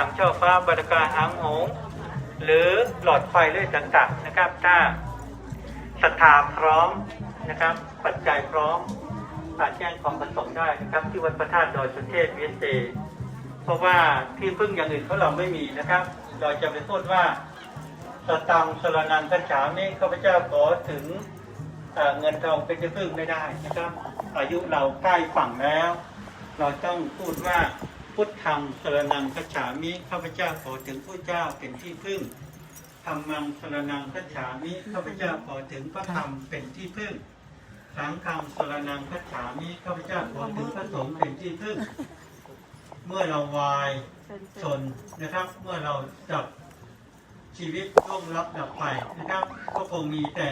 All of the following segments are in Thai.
ทางเช่อฟ้าบรรกาหางหงหรือหลอดไฟเลื่อยต่างๆนะครับ ถ้าศรัทธาพร้อมนะครับ ปัจจัยพร้อมอาจแจ้งความประสงค์ได้นะครับ ที่วัดพระธาตุดอยสุเทพเวสเตเพราะว่าที่พึ่งอย่างอื่นของเราไม่มีนะครับ เราจะไปพูดว่าสตังสรนังกัจฉามิข้าพเจ้าขอถึงเงินทองเป็นที่พึ่งไม่ได้นะครับ อายุเราใกล้ฝั่งแล้ว เราต้องพูดว่า พุทธังสรนังคัจฉามิข้าพเจ้าขอถึงผู้เจ้าเป็นที่พึ่งธรรมังสรนังคัจฉามิข้าพเจ้าขอถึงพระธรรมเป็นที่พึ่งสังฆังสรนังคัจฉามิข้าพเจ้าขอถึงพระสงฆ์เป็นที่พึ่ง เมื่อเราวายชนนะครับ เมื่อเราจับชีวิตล่วงลับดับไปนะครับ ก็คงมีแต่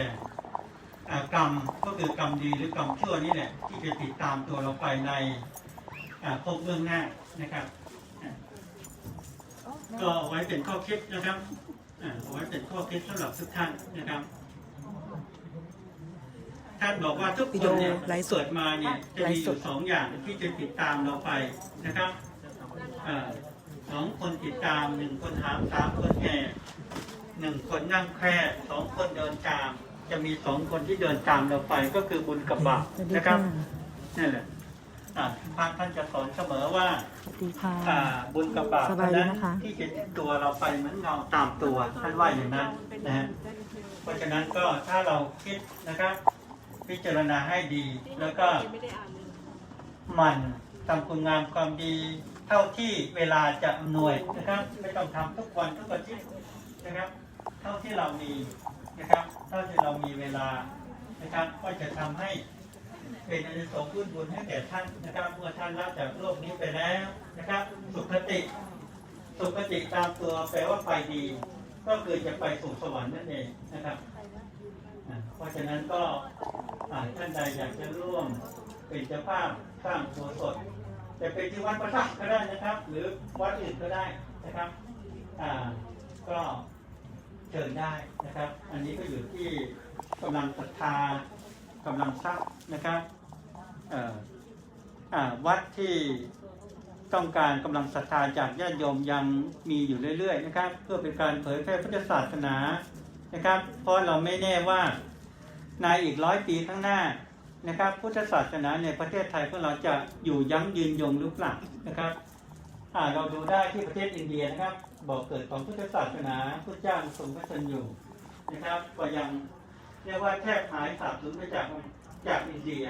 กรรมก็คือกรรมดีหรือกรรมชั่วนี่แหละที่จะติดตามตัวเราไปใน พบเบื้องหน้านะครับอ่าก็เอาไว้เป็นข้อคิดนะครับอ่าเอาไว้เป็นข้อคิดสำหรับทุกท่านนะครับ ท่านบอกว่าทุกคนเนี่ยวิดีโอไลฟ์สดเกิดมาเนี่ยจะไลมีฟ์อสดยู่สองอย่างที่จะติดตามเราไปนะครับอ่าสองคนติดตามหนึ่งคนหามสามคนแห่หนึ่งคนนั่งแคร่สองคนเดินตาม จะมีสองคนที่เดินตามเราไปก็คือบุญกับบาปสวัสดีนะครับค่ะนั่นแหละ อ่าพระท่านจะสอนเสมอว่าสวัสดีค่ะ อ่าบุญกับบาปสบายดีนั้นนะคะ ที่จะติดตัวเราไปเหมือนเงาตามตัวท่านว่าอย่างนั้นนะฮะเพราะฉะนั้นก็ถ้าเราคิดนะครับ พิจารณาให้ดีแล้วก็ หมั่นทำคุณงามความดีเท่าที่เวลาจะอำนวยนะครับ ไม่ต้องทำทุกวันทุกอาทิตย์นะครับ เท่าที่เรามีนะครับ เท่าที่เรามีเวลานะครับ ก็จะทำให้ เป็นอนิสงส์พื้นบุญให้แก่ท่านนะครับ เมื่อท่านรับจากโลกนี้ไปแล้วนะครับ สุขติ สุขติตามตัวแปลว่าไปดี ก็คือจะไปสู่สวรรค์นั่นเองนะครับเพราะฉะนั้นก็ท่านใดอยากจะร่วมเป็นเจ้าภาพสร้างตัวสดจะเป็นที่วัดพระธาตุก็ได้นะครับ หรือวัดอื่นก็ได้นะครับอ่าก็เชิญได้นะครับ อันนี้ก็อยู่ที่กำลังศรัทธา กำลังทรัพย์นะครับวัดที่ต้องการกำลังศรัทธาจากญาติโยมยังมีอยู่เรื่อยๆนะครับ เพื่อเป็นการเผยแพร่พุทธศาสนานะครับ เพราะเราไม่แน่ว่าในอีกร้อยปีข้างหน้านะครับ พุทธศาสนาในประเทศไทยของเราจะอยู่ยั้งยืนยงหรือเปล่านะครับเราดูได้ที่ประเทศอินเดียนะครับ บอกเกิดของพุทธศาสนาพุทธเจ้าทรงพระชนอยู่นะครับ ก็ยัง เรียกว่าแทบหายสาบสูญไปจากจากอินเดีย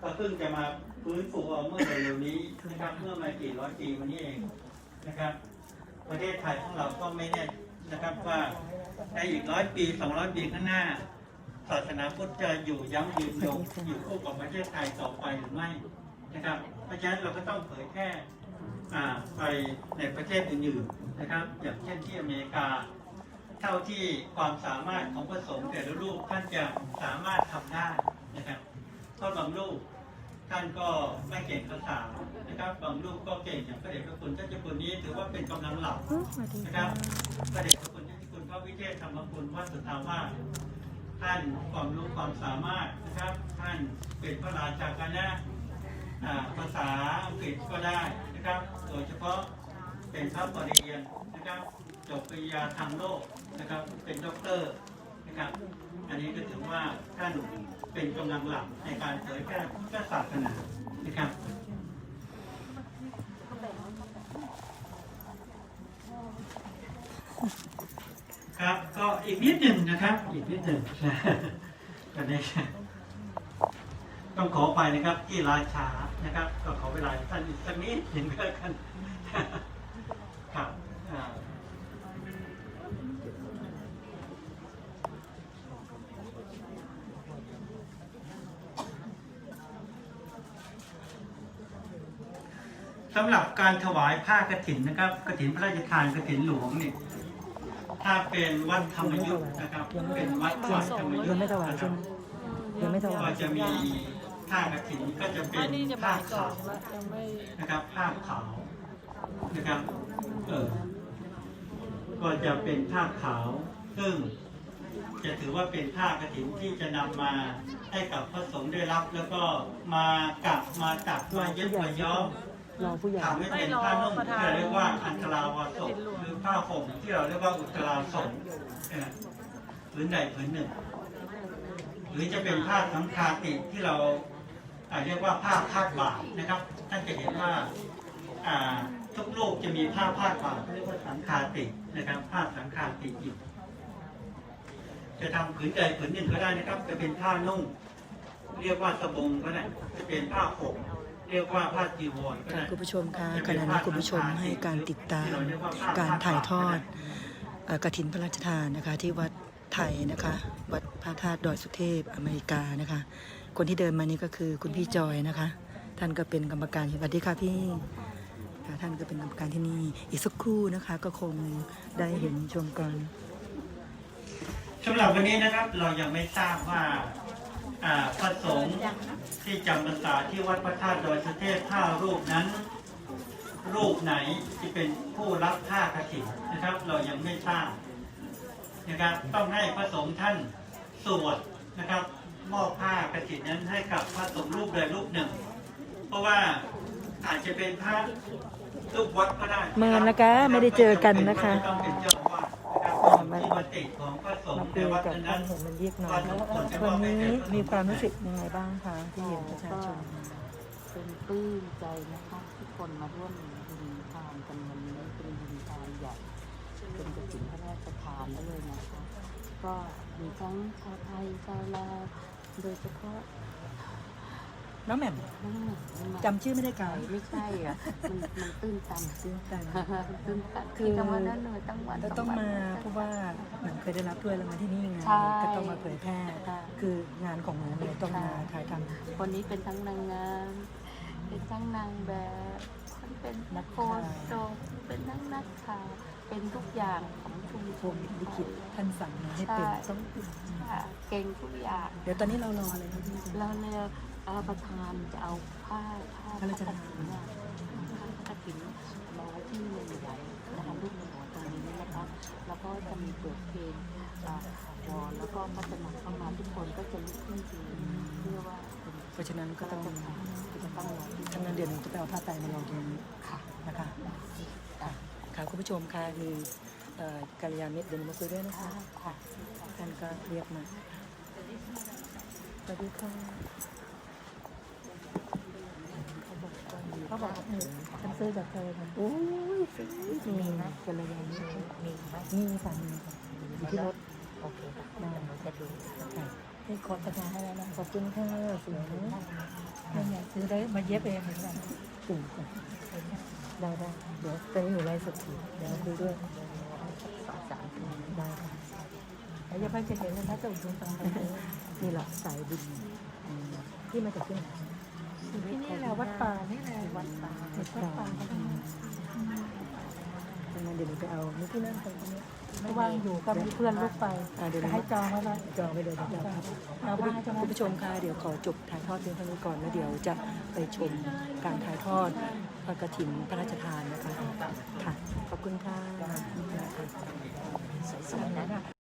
ก็เพิ่งจะมาฟื้นฟูเอาเมื่อเร็วนี้นะครับ เมื่อไม่กี่ร้อยปีมานี้เองนะครับ ประเทศไทยของเราก็ไม่แน่นะครับว่าในอีกร้อยปีสองร้อยปีข้างหน้าศาสนาพุทธจะอยู่ยั้งยืนยงอยู่คู่กับประเทศไทยต่อไปหรือไม่นะครับ เพราะฉะนั้นเราก็ต้องเผยแพร่ไปในประเทศอื่นๆนะครับ อย่างเช่นที่อเมริกา เท่าที่ความสามารถของพระสงฆ์แต่ละรูปท่านจะสามารถทำได้นะครับเพราะบางรูปท่านก็ไม่เก่งภาษานะครับ บางรูปก็เก่งอย่างพระเดชพระคุณท่านเจ้าคุณนี้ถือว่าเป็นกำลังหลักอุ๊ยสวัสดีนะคค่ะรับพระเดชพระคุณท่านเจ้าคุณพระวิเทศธรรมคุณวัดสุทธาวาสท่านความรู้ความสามารถนะครับ ท่านเป็นพระราชาคณะอ่าภาษาอังกฤษก็ได้นะครับ โดยเฉพาะ เป็นพระปริญญานะครับจบปริญญาทางโลกนะครับ เป็นด็อกเตอร์นะครับอันนี้ก็ถือว่าท่านเป็นกำลังหลักในการเผยแพร่พุทธศาสนานะครับครับก็อีกนิดหนึ่งนะครับ อีกนิดหนึ่งวันนี้ต้องขอไปนะครับที่ราชานะครับ ก็ขอเวลาท่านอีกสักนิดหนึ่งก็แล้วกัน สำหรับการถวายผ้ากฐินนะครับกฐินพระราชทานกฐินหลวงเนี่ยถ้าเป็นวัดธรรมยุทธ์นะครับ เป็นวัดวัดธรรมยุทธ์ไม่ถวายนะคใช่รับไหมยังไม่ถวาก็ยจะมีผ้ากฐินก็จะเป็นผ้าขาวนะครับผ้าขาวนะครับเออก็จะเป็นผ้าขาว ซึ่งจะถือว่าเป็นผ้ากฐินที่จะนำมาให้กับพระสงฆ์ได้รับ แล้วก็มากักมาตักมาเย็บมาย้อม รอผู้ใหญ่ ทำให้เป็นผ้านุ่งที่เราเรียกว่าอันตราวาสกผ้าห่มที่เราเรียกว่าอุตราสงฆ์นะผืนใดผืนหนึ่ง หรือจะเป็นผ้าสังคาติที่เราอ่าเรียกว่าผ้าพาดบ่านะครับท่านจะเห็นว่าอ่าทุกโลกจะมีผ้าพาดบ่าเรียกว่าสังคาตินะครับผ้าสังคาติอยู่จะทำผืนใดผืนหนึ่งก็ได้นะครับ จะเป็นผ้านุ่ง เรียกว่าสบงก็ได้จะเป็นผ้าห่ม เรียกว่าผ้าจีวรก็ค่ะได้คุณผู้ชมคะขณะนี้คุณผู้ชมให้การติดตามการถ่ายทอดเอ่อกฐินพระราชทานนะคะ ที่วัดไทยนะคะ วัดพระธาตุดอยสุเทพอเมริกานะคะ คนที่เดินมานี่ก็คือคุณพี่จอยนะคะ ท่านก็เป็นกรรมการสวัสดีค่ะพี่ค่ะท่านก็เป็นกรรมการที่นี่อีกสักครู่นะคะ ก็คงได้เห็นชมกันสำหรับวันนี้นะครับเรายังไม่ทราบว่า อ่าพระสงฆ์ที่จำพรรษาที่วัดพระธาตุดอยสุเทพห้ารูปนั้น รูปไหนที่เป็นผู้รับผ้ากฐินนะครับ เรายังไม่ทราบนะครับ ต้องให้พระสงฆ์ท่านสวดนะครับ มอบผ้ากฐินนั้นให้กับพระสงฆ์รูปใดรูปหนึ่ง เพราะว่าอาจจะเป็นพระรูปวัดก็ได้เมินนะคะไม่ได้เจอกันนะคะ ต้องเป็นเจ้า อาวาสนมาติของพระสมาคุในยกับควานนเห็นมันเรียกน้อยวันนี้มีความรู้สึกยังไงบ้างคะที่เห็นประชาชนมาเป็นปลื้มใจนะคะที่คนมาร่วมบุญทานกันวันนี้เป็นบุญทานใหญ่เป็นกระถิ่นพระราชทานด้วยนะคะ ก็มีทั้งชาวไทยชาวลาวโดยเฉพาะ น้องแหม่มน้องหนึ่งมาจำชื่อไม่ได้กาไก่ยไม่ใช่อะมันมันตื้นตันซื้อกันตื้นตันคือที่จะมาเดินเหนื่อยตั้งวันแล้วต้องมาเพราะว่าเหมือนเคยได้รับถ้วยรางวัลที่นี่ไงใช่ก็ต้องมาเผยแพร่ค่ะคืองานของหนูเลยต้องมาถ่ายทคนนี้เป็นทั้งนางงามเป็นทั้งนางแบบมันเป็นนักโพสต์โดเป็นทั้งนักข่าวเป็นทุกอย่างของชุมำชผมนลิขิตท่านสั่งมาให้เป็นใช่ต้องค่ะเก่งทุกอย่าง เดี๋ยวตอนนี้เรารอเลยนะพี่แล้วเนี่ย อ่อประธานจะเอาผ้าผ้าพระราชทานเนี่ยผ้ากฐินมาไว้ที่เมืองใหญ่นะคะรูปในหัวตรงนี้นะคะแล้วก็จะมีเปิดเพลงอ่าวอนแล้วก็พัฒนาเข้ามาทุกคนก็จะลุกขึ้นยืนเพื่อว่าเพราะฉะนั้นก็ต้องต้องที่จะต้องทำงานเดือนหนึ่งจะไปเอาผ้าไตรมาลองตรงนี้ค่ะนะคะค่ะคุณผู้ชมค่ะมีเอ่อกัลยาณมิตรเดินมาคุยด้วยนะคะค่ะท่านก็เรียกมาสวัสดีค่ะ เขาบอกว่าหนูฉันซื้อจากเธอค่ะโอ้ยซื้อมีไหมกัลยาณมิตรมีไหมมีค่ะมีค่ะอยู่ที่รถโอเคค่ะได้จะดูค่ะให้ขอประทานให้แล้วนะขอบคุณค่ะสวยไม่อยากซื้อได้มาเย็บเองเหมือนกันถึงค่ะได้ได้เดี๋ยวตอนนี้หนูไลฟ์สดอยู่เดี๋ยวคุยด้วยสองสามทีได้ค่ะแล้วยังไม่จะเห็นเลยนะจะอุดมตังนี่แหละสายบุญอืมที่มาจากที่ไหน ที่นี่แหละวัดป่านี่แหละวัดป่าวัดป่าทำงานเดี๋ยวหนูไปเอานี่ที่นั่นไปตรงนี้ไม่ว่างอยู่ก็มีเพื่อนลูกไปอ่าเดี๋ยวจะให้จองไว้เลยจองไปเลยเดี๋ยวครับเราว่าให้จองคุณผู้ชมคะเดี๋ยวขอจบถ่ายทอดเพียงเท่านี้ก่อนแล้วเดี๋ยวจะไปชมการถ่ายทอดพระกฐินพระราชทานนะคะค่ะขอบคุณค่ะสวยๆนะ